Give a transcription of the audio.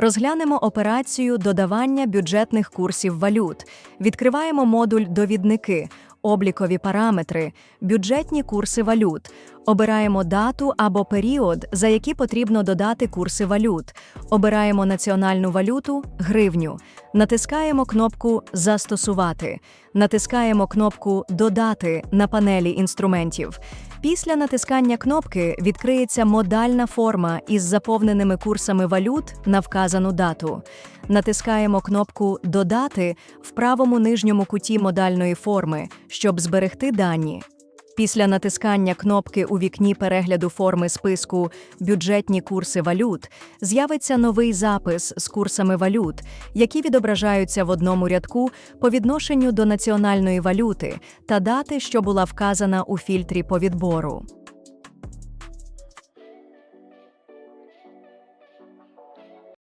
Розглянемо операцію додавання бюджетних курсів валют. Відкриваємо модуль Довідники, облікові параметри, бюджетні курси валют. Обираємо дату або період, за які потрібно додати курси валют. Обираємо національну валюту гривню. Натискаємо кнопку Застосувати. Натискаємо кнопку Додати на панелі інструментів. Після натискання кнопки відкриється модальна форма із заповненими курсами валют на вказану дату. Натискаємо кнопку Додати в правому нижньому куті модальної форми, щоб зберегти дані. Після натискання кнопки у вікні перегляду форми списку Бюджетні курси валют з'явиться новий запис з курсами валют, які відображаються в одному рядку по відношенню до національної валюти та дати, що була вказана у фільтрі по відбору.